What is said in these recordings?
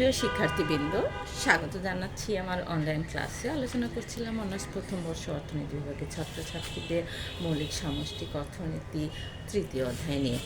প্রিয় শিক্ষার্থীবৃন্দ, স্বাগত জানাচ্ছি আমার অনলাইন ক্লাসে আলোচনা করছিলাম অনার্স প্রথম বর্ষ অর্থনীতি বিভাগের ছাত্রছাত্রীদের মৌলিক সামষ্টিক অর্থনীতি তৃতীয় অধ্যায় নিয়ে।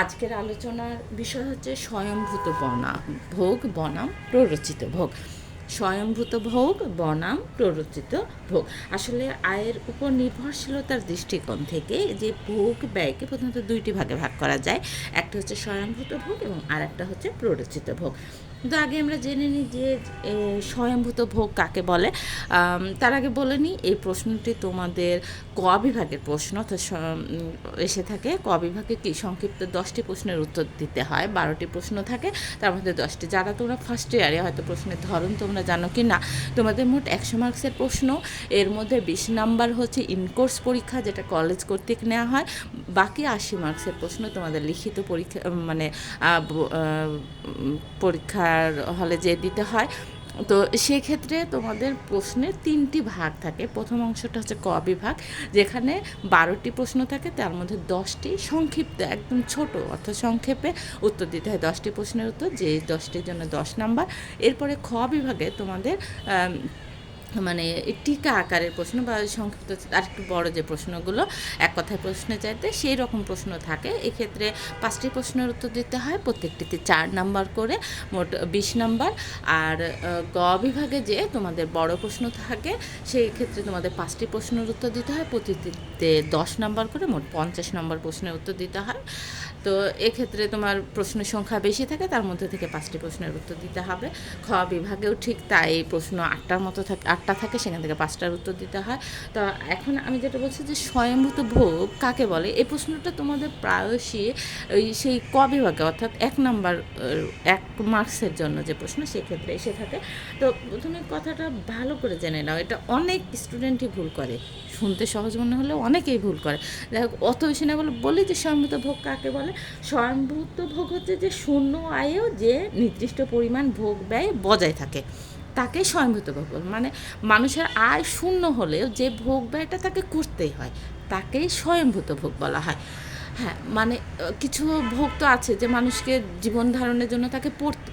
আজকের আলোচনার বিষয় হচ্ছে স্বয়ংভূত বনাম ভোগ, বনাম প্ররোচিত ভোগ। স্বয়ংভূত ভোগ, বনাম প্ররোচিত ভোগ। আসলে আয়ের উপর নির্ভরশীলতার দৃষ্টিকোণ থেকে যে ভোগ ব্যয়কে প্রথমত দুইটি ভাগে ভাগ করা যায়। একটা হচ্ছে স্বয়ংভূত ভোগ এবং আর একটা হচ্ছে প্ররোচিত ভোগ। কিন্তু আগে আমরা জেনে নিই যে স্বয়ংভূত ভোগ কাকে বলে? তার আগে বলে নিই এই প্রশ্নটি তোমাদের ক বিভাগের প্রশ্ন? অর্থাৎ এসে থাকে ক বিভাগে কি সংক্ষিপ্ত দশটি প্রশ্নের উত্তর দিতে হয় বারোটি প্রশ্ন থাকে তার মধ্যে দশটি। যারা তোমরা ফার্স্ট ইয়ারে হয়তো প্রশ্নের ধরন তোমরা জানো কি না তোমাদের মোট একশো মার্কসের প্রশ্ন। এর মধ্যে বিশ নাম্বার হচ্ছে ইনকোর্স পরীক্ষা যেটা কলেজ কর্তৃক নেওয়া হয়। বাকি আশি মার্কসের প্রশ্ন তোমাদের লিখিত পরীক্ষা মানে আহ, পরীক্ষার হলে যে দিতে হয়। তো সেক্ষেত্রে তোমাদের প্রশ্নের তিনটি ভাগ থাকে। প্রথম অংশটা হচ্ছে ক বিভাগ, যেখানে বারোটি প্রশ্ন থাকে, তার মধ্যে দশটি সংক্ষিপ্ত, একদম ছোট, অর্থাৎ সংক্ষেপে উত্তর দিতে হয়। দশটি প্রশ্নের উত্তর, যে দশটির জন্য দশ নাম্বার। এরপরে খ বিভাগে তোমাদের মানে টিকা আকারের প্রশ্ন বা সংক্ষিপ্ত আর একটু বড় যে প্রশ্নগুলো, এক কথায় প্রশ্নে চাইতে সেই রকম প্রশ্ন থাকে। এক্ষেত্রে পাঁচটি প্রশ্নের উত্তর দিতে হয়, প্রত্যেকটিতে চার নাম্বার করে, মোট বিশ নাম্বার। আর গ বিভাগে যে তোমাদের বড় প্রশ্ন থাকে, সেই ক্ষেত্রে তোমাদের পাঁচটি প্রশ্নের উত্তর দিতে হয়, প্রতিটিতে দশ নাম্বার করে, মোট পঞ্চাশ নম্বর প্রশ্নের উত্তর দিতে হয়। তো এক্ষেত্রে তোমার প্রশ্নের সংখ্যা বেশি থাকে, তার মধ্যে থেকে পাঁচটি প্রশ্নের উত্তর দিতে হবে। খ, বিভাগেও ঠিক তাই প্রশ্ন আটটার মতো থাকে, আটটা থাকে, সেখান থেকে পাঁচটার উত্তর দিতে হয়। তো এখন আমি যেটা বলছি যে স্বয়ংভূত ভোগ কাকে বলে? এই প্রশ্নটা তোমাদের প্রায়শই ওই সেই ক বিভাগে, অর্থাৎ এক নাম্বার এক মার্কসের জন্য যে প্রশ্ন, সেক্ষেত্রে এসে থাকে। তো প্রথমে কথাটা ভালো করে জেনে নাও, এটা অনেক স্টুডেন্টই ভুল করে। শুনতে সহজ মনে হলেও অনেকেই ভুল করে। হোক, অত বেশি না বলে বলি যে স্বয়ংভূত ভোগ কাকে বলে? স্বয়ংভূত ভোগ হচ্ছে যে শূন্য আয়েও যে নির্দিষ্ট পরিমাণ ভোগ ব্যয় বজায় থাকে, তাকে স্বয়ংভূত ভোগ বলে। মানে মানুষের আয় শূন্য হলেও যে ভোগ ব্যয়টা তাকে করতেই হয়, তাকেই স্বয়ংভূত ভোগ বলা হয়। হ্যাঁ মানে কিছু ভোগ তো আছে যে মানুষকে জীবন ধারণের জন্য তাকে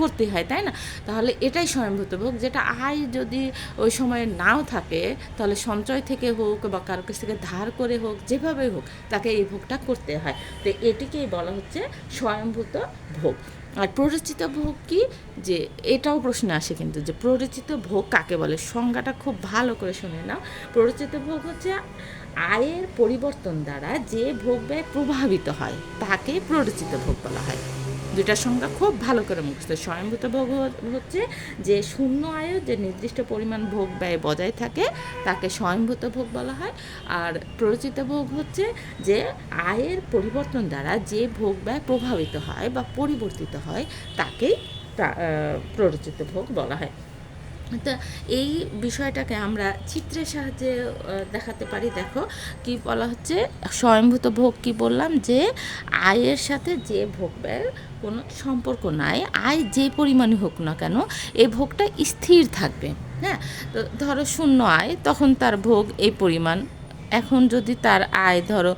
করতে হয়, তাই না? তাহলে এটাই স্বয়ংভূত ভোগ যেটা আয় যদি ওই সময়ে নাও থাকে, তাহলে সঞ্চয় থেকে হোক বা কারও কাছ থেকে ধার করে হোক, যেভাবে হোক তাকে এই ভোগটা করতে হয়। তো এটিকেই বলা হচ্ছে স্বয়ংভূত ভোগ। আর প্ররোচিত ভোগ কি? যে এটাও প্রশ্ন আসে কিন্তু যে প্ররোচিত ভোগ কাকে বলে? সংজ্ঞাটা খুব ভালো করে শুনে নাও। প্ররোচিত ভোগ হচ্ছে আয়ের পরিবর্তন দ্বারা যে ভোগ ব্যয় প্রভাবিত হয়, তাকে প্ররোচিত ভোগ বলা হয়। দুইটার সংখ্যা খুব ভালো করে মুখস্থ। স্বয়ংভূত ভোগ হচ্ছে যে শূন্য আয়ু যে নির্দিষ্ট পরিমাণ ভোগ ব্যয় বজায় থাকে, তাকে স্বয়ংভূত ভোগ বলা হয়। আর প্ররোচিত ভোগ হচ্ছে যে আয়ের পরিবর্তন দ্বারা যে ভোগ ব্যয় প্রভাবিত হয় বা পরিবর্তিত হয়, তাকেই প্রা- প্ররোচিত ভোগ বলা হয়। তা এই বিষয়টাকে আমরা চিত্রের সাহায্যে দেখাতে পারি। দেখো, কি বলা হচ্ছে? স্বয়ংভূত ভোগ কি বললাম? যে আয়ের সাথে যে ভোগ ব্যয়ের কোনো সম্পর্ক নাই, আয় যে পরিমাণে হোক না কেন এই ভোগটা স্থির থাকবে। হ্যাঁ? তো ধরো শূন্য আয়, তখন তার ভোগ এই পরিমাণ। এখন যদি তার আয় ধরো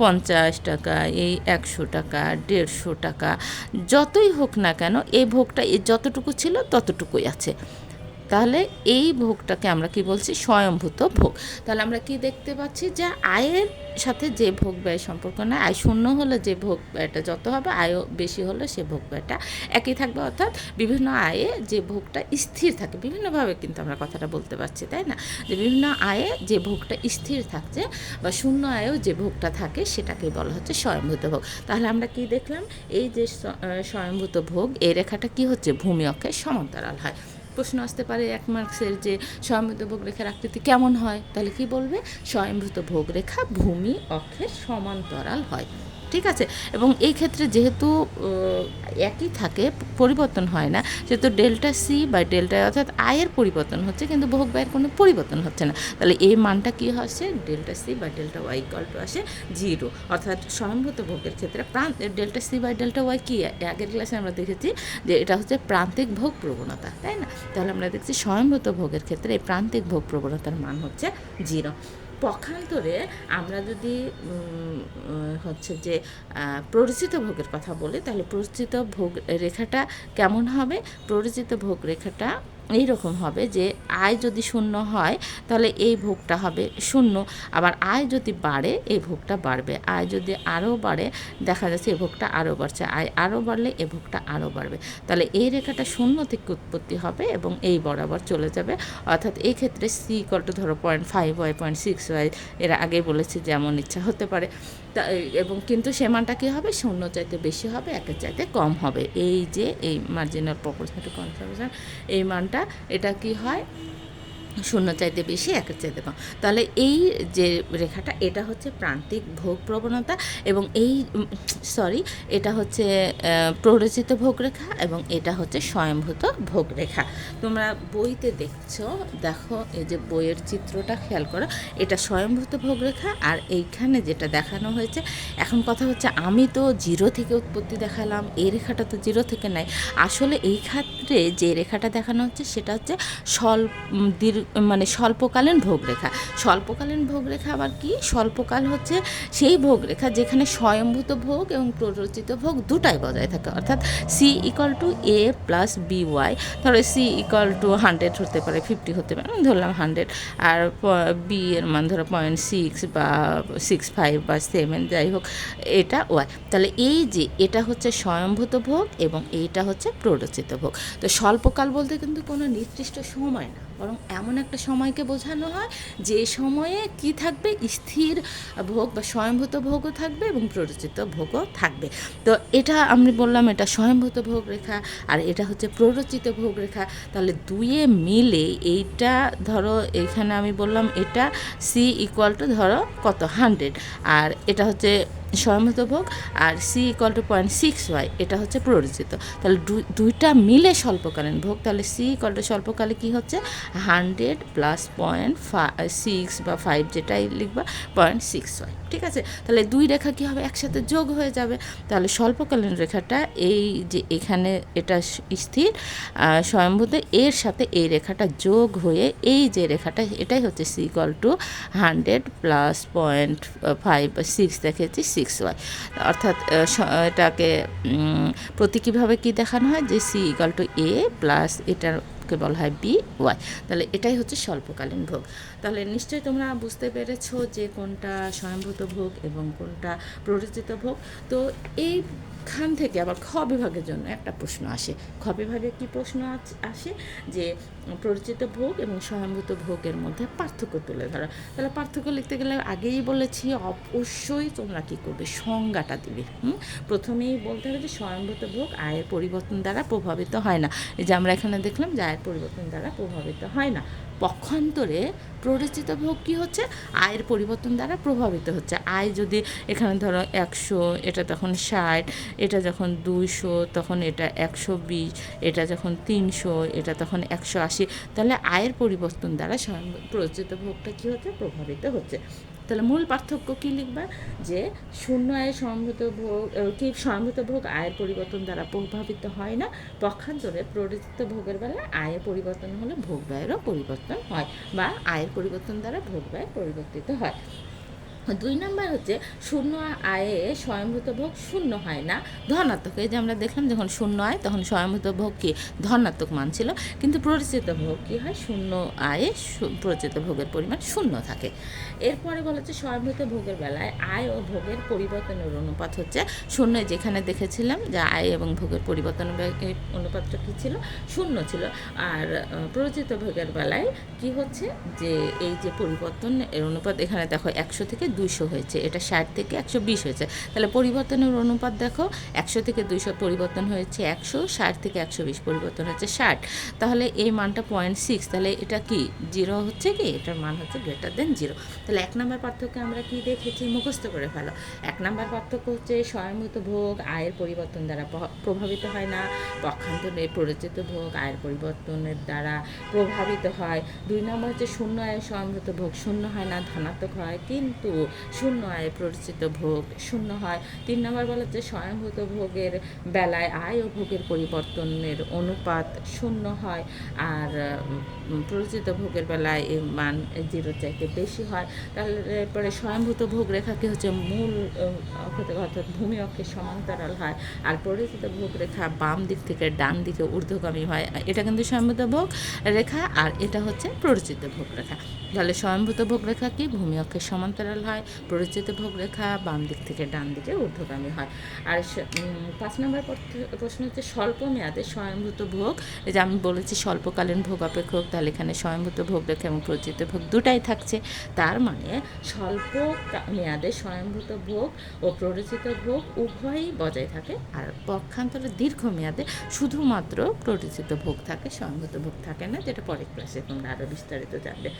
পঞ্চাশ টাকা, এই একশো টাকা, দেড়শো টাকা, যতই হোক না কেন এই ভোগটা যতটুকু ছিল ততটুকুই আছে। তাহলে এই ভোগটাকে আমরা কি বলছি? স্বয়ংভূত ভোগ। তাহলে আমরা কি দেখতে পাচ্ছি? যে আয়ের সাথে যে ভোগ ব্যয় সম্পর্ক না, আয় শূন্য হলে যে ভোগ ব্যয়টা যত হবে, আয়ও বেশি হলে সে ভোগ ব্যয়টা একই থাকবে। অর্থাৎ বিভিন্ন আয়ে যে ভোগটা স্থির থাকে, বিভিন্নভাবে কিন্তু আমরা কথাটা বলতে পারছি, তাই না? যে বিভিন্ন আয়ে যে ভোগটা স্থির থাকছে বা শূন্য আয়েও যে ভোগটা থাকে সেটাকে বলা হচ্ছে স্বয়ংভূত ভোগ। তাহলে আমরা কি দেখলাম? এই যে স্বয়ংভূত ভোগ, এই রেখাটা কি হচ্ছে? ভূমি অক্ষের সমান্তরাল হয়। প্রশ্ন আসতে পারে এক মার্কসের যে স্বয়ংভূত ভোগ রেখার আকৃতি কেমন হয়? তাহলে কি বলবে? স্বয়ংভূত ভোগ রেখা ভূমি অক্ষের সমান্তরাল হয়। ঠিক আছে? এবং এই ক্ষেত্রে যেহেতু একই থাকে, পরিবর্তন হয় না যেহেতু ডেল্টা সি বা ডেল্টা অর্থাৎ আয়ের পরিবর্তন হচ্ছে, কিন্তু ভোগ ব্যয়ের কোনো পরিবর্তন হচ্ছে না। তাহলে এই মানটা কি হচ্ছে ডেল্টা সি বা ডেল্টা ওয়াই টু আসে জিরো অর্থাৎ স্বয়ংভূত ভোগের ক্ষেত্রে প্রান্ত delta C by delta Y কি? আগের ক্লাসে আমরা দেখেছি যে এটা হচ্ছে প্রান্তিক ভোগ প্রবণতা, তাই না? তাহলে আমরা দেখছি স্বয়ংভূত ভোগের ক্ষেত্রে এই প্রান্তিক ভোগ প্রবণতার মান হচ্ছে জিরো পক্ষান্তরে আমরা যদি হচ্ছে যে প্ররোচিত ভোগের কথা বলি, তাহলে প্ররোচিত ভোগ রেখাটা কেমন হবে? প্ররোচিত ভোগ রেখাটা এইরকম হবে যে আয় যদি শূন্য হয়, তাহলে এই ভোগটা হবে শূন্য। আবার আয় যদি বাড়ে, এই ভোগটা বাড়বে। আয় যদি আরও বাড়ে, দেখা যাচ্ছে এই ভোগটা আরও বাড়ছে। আয় আরও বাড়লে এ ভোগটা আরও বাড়বে। তাহলে এই রেখাটা শূন্য থেকে উৎপত্তি হবে এবং এই বরাবর চলে যাবে। অর্থাৎ এই ক্ষেত্রে সি ইকলটা ধরো point five Y point six Y এরা আগে বলেছি যেমন ইচ্ছা হতে পারে। তা এবং কিন্তু সেমানটা কী হবে? শূন্য চাইতে বেশি হবে, একের চাইতে কম হবে। এই যে, এই মার্জিনাল প্রপোর্শনাল টু এই মানটা, এটা কি হয়? শূন্য চাইতে বেশি, একের চাইতে কম। তাহলে এই যে রেখাটা, এটা হচ্ছে প্রান্তিক ভোগ প্রবণতা এবং এই সরি এটা হচ্ছে প্ররোচিত ভোগ রেখা এবং এটা হচ্ছে স্বয়ংভূত ভোগ রেখা। তোমরা বইতে দেখছ, দেখো, এই যে বইয়ের চিত্রটা খেয়াল করো, এটা স্বয়ংভূত ভোগ রেখা আর এইখানে যেটা দেখানো হয়েছে, এখন কথা হচ্ছে আমি তো জিরো থেকে উৎপত্তি দেখালাম, এই রেখাটা তো জিরো থেকে নাই। আসলে এই ক্ষেত্রে যে রেখাটা দেখানো হচ্ছে, সেটা হচ্ছে স্বল্প দীর্ঘ মানে স্বল্পকালীন ভোগরেখা। স্বল্পকালীন ভোগরেখা আবার কি? স্বল্পকাল হচ্ছে সেই ভোগরেখা যেখানে স্বয়ংভূত ভোগ এবং প্ররোচিত ভোগ দুটাই বজায় থাকে। অর্থাৎ C equal to A plus B Y ধরো সি ইকাল টু হান্ড্রেড হতে পারে ফিফটি হতে পারে ধরলাম হান্ড্রেড আর বি এর মান ধরো পয়েন্ট সিক্স বা সিক্স ফাইভ বা সেভেন যাই হোক, এটা ওয়াই তাহলে এই যে এটা হচ্ছে স্বয়ংভূত ভোগ এবং এইটা হচ্ছে প্ররোচিত ভোগ। তো স্বল্পকাল বলতে কিন্তু কোনো নির্দিষ্ট সময় না। বরং এমন একটা সময়কে বোঝানো হয় যে সময়ে কি থাকবে? স্থির ভোগ বা স্বয়ংভূত ভোগও থাকবে এবং প্ররোচিত ভোগও থাকবে। তো এটা আমি বললাম, এটা স্বয়ংভূত ভোগ রেখা আর এটা হচ্ছে প্ররোচিত ভোগ রেখা। তাহলে দুয়ে মিলে এইটা ধরো, এখানে আমি বললাম এটা সি ইকুয়াল টু ধরো কত? হান্ড্রেড আর এটা হচ্ছে স্বয়ংভূত ভোগ আর C equal to point six Y এটা হচ্ছে প্ররোচিত তাহলে দুই- দুইটা মিলে স্বল্পকালীন ভোগ, তাহলে সি ইকুয়াল টু স্বল্পকালে কী হচ্ছে? হান্ড্রেড প্লাস পয়েন্ট সিক্স বা ফাইভ যেটাই লিখবা পয়েন্ট সিক্স ওয়াই ঠিক আছে? তাহলে দুই রেখা কী হবে? একসাথে যোগ হয়ে যাবে। তাহলে স্বল্পকালীন রেখাটা এই যে এখানে এটা স্থির আহ, স্বয়ংভূত এর সাথে এই রেখাটা যোগ হয়ে এই যে রেখাটা এটাই হচ্ছে C equal to hundred plus point five six দেখেছি সিক্স ওয়াই অর্থাৎ এটাকে প্রতীকীভাবে কি দেখানো হয়? যে C equal to A plus এটাকে বলা হয় বি ওয়াই। তাহলে এটাই হচ্ছে স্বল্পকালীন ভোগ। তাহলে নিশ্চয়ই তোমরা বুঝতে পেরেছ যে কোনটা স্বয়ংভূত ভোগ এবং কোনটা প্ররোচিত ভোগ। তো এইখান থেকে আবার খ বিভাগের জন্য একটা প্রশ্ন আসে। খ বিভাগে কি প্রশ্ন আসে? যে পরিচিত ভোগ এবং স্বয়ংভূত ভোগের মধ্যে পার্থক্য তুলে ধরা। তাহলে পার্থক্য লিখতে গেলে আগেই বলেছি অবশ্যই তোমরা কী করবে? সংজ্ঞাটা দিবে, হুম? প্রথমেই বলতে হবে যে স্বয়ংভূত ভোগ আয়ের পরিবর্তন দ্বারা প্রভাবিত হয় না। এই যে আমরা এখানে দেখলাম যে আয়ের পরিবর্তন দ্বারা প্রভাবিত হয় না। পক্ষান্তরে প্ররোচিত ভোগ কী হচ্ছে? আয়ের পরিবর্তন দ্বারা প্রভাবিত হচ্ছে। আয় যদি এখানে ধরো একশো, এটা তখন ষাট, এটা যখন দুইশো, তখন এটা একশো বিশ, এটা যখন তিনশো, এটা তখন একশো আশি, তাহলে আয়ের পরিবর্তন দ্বারা প্ররোচিত ভোগটা কী হচ্ছে? প্রভাবিত হচ্ছে। তাহলে মূল পার্থক্য কী লিখবা? যে শূন্য আয়ের সম্ভূত ভোগ কি সম্ভূত ভোগ আয়ের পরিবর্তন দ্বারা প্রভাবিত হয় না? পক্ষান্তরে প্ররোচিত ভোগের বেলা আয়ের পরিবর্তন হলে ভোগ ব্যয়েরও পরিবর্তন হয় বা আয়ের পরিবর্তন দ্বারা ভোগ ব্যয় পরিবর্তিত হয়। দুই নাম্বার হচ্ছে শূন্য আয়ে স্বয়ংভূত ভোগ শূন্য হয় না। ধনাত্মক, এই যে আমরা দেখলাম যখন শূন্য আয়, তখন স্বয়ংভূত ভোগ কি? ধনাত্মক মান ছিল। কিন্তু প্ররোচিত ভোগ কী হয়? শূন্য আয়ে প্ররোচিত ভোগের পরিমাণ শূন্য থাকে। এরপরে বলা হচ্ছে স্বয়ংভূত ভোগের বেলায় আয় ও ভোগের পরিবর্তনের অনুপাত হচ্ছে শূন্য যেখানে দেখেছিলাম যে আয় এবং ভোগের এই অনুপাতটা কী ছিল? শূন্য ছিল। আর প্ররোচিত ভোগের বেলায় কি হচ্ছে? যে এই যে পরিবর্তন, এর অনুপাত এখানে দেখো একশো থেকে দুইশো হয়েছে, এটা ষাট থেকে একশো বিশ হয়েছে। তাহলে পরিবর্তনের অনুপাত দেখো, একশো থেকে দুইশো পরিবর্তন হয়েছে একশো, ষাট থেকে একশো বিশ পরিবর্তন হচ্ছে ষাট। তাহলে এই মানটা পয়েন্ট সিক্স তাহলে এটা কি? জিরো হচ্ছে কি? এটার মান হচ্ছে গ্রেটার দেন জিরো তাহলে এক নম্বর পার্থক্য আমরা কি দেখেছি? মুখস্থ করে ফেলো। এক নম্বর পার্থক্য হচ্ছে স্বয়ংভূত ভোগ আয়ের পরিবর্তন দ্বারা প্রভাবিত হয় না। পক্ষান্তরে প্ররোচিত ভোগ আয়ের পরিবর্তনের দ্বারা প্রভাবিত হয়। দুই নম্বর হচ্ছে শূন্য আয় স্বয়ংভূত ভোগ শূন্য হয় না, ধনাত্মক হয়। কিন্তু শূন্য আয় প্ররোচিত ভোগ শূন্য হয়। তিন নম্বর বলা যে স্বয়ংভূত ভোগের বেলায় আয় ও ভোগের পরিবর্তনের অনুপাত শূন্য হয়। আর প্ররোচিত ভোগের বেলায় এর মান জিরোর চাইতে বেশি হয়। তাহলে পরে স্বয়ংভূত ভোগ রেখাকে হচ্ছে মূল অর্থাৎ ভূমি অক্ষের সমান্তরাল হয়। আর পরিচিত ভোগ রেখা বাম দিক থেকে ডান দিকে ঊর্ধ্বগামী হয়। এটা কিন্তু স্বয়ংভূত ভোগ রেখা আর এটা হচ্ছে প্ররোচিত ভোগ রেখা। তাহলে স্বয়ংভূত ভোগ রেখা কি? ভূমি অক্ষের সমান্তরাল হয়। প্ররোচিত ভোগ রেখা বাম দিক থেকে ডান দিকে ঊর্ধ্বগামী হয়। আর পাঁচ নম্বর প্রশ্ন হচ্ছে স্বল্প মেয়াদে স্বয়ংভূত ভোগ। যে আমি বলেছি স্বল্পকালীন ভোগ অপেক্ষক তাহলে এখানে স্বয়ংভূত ভোগ রেখা এবং প্রচিত ভোগ দুটাই থাকছে। তার মানে স্বল্প মেয়াদে স্বয়ংভূত ভোগ ও প্ররোচিত ভোগ উভয়ই বজায় থাকে। আর পক্ষান্তরে দীর্ঘ মেয়াদে শুধুমাত্র প্ররোচিত ভোগ থাকে, স্বয়ংভূত ভোগ থাকে না, যেটা পরের ক্লাসে তোমরা আরও বিস্তারিত জানবে।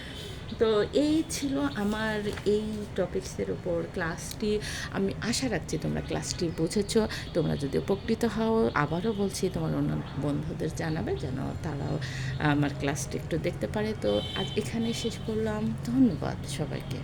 তো এই ছিল আমার এই টপিক্সের উপর ক্লাসটি আমি আশা রাখছি তোমরা ক্লাসটি বুঝেছ। তোমরা যদি উপকৃত হও, আবারও বলছি, তোমার অন্য বন্ধুদের জানাবে যেন তারাও আমার ক্লাসটি একটু দেখতে পারে। তো আজ এখানে শেষ করলাম। ধন্যবাদ সবাইকে।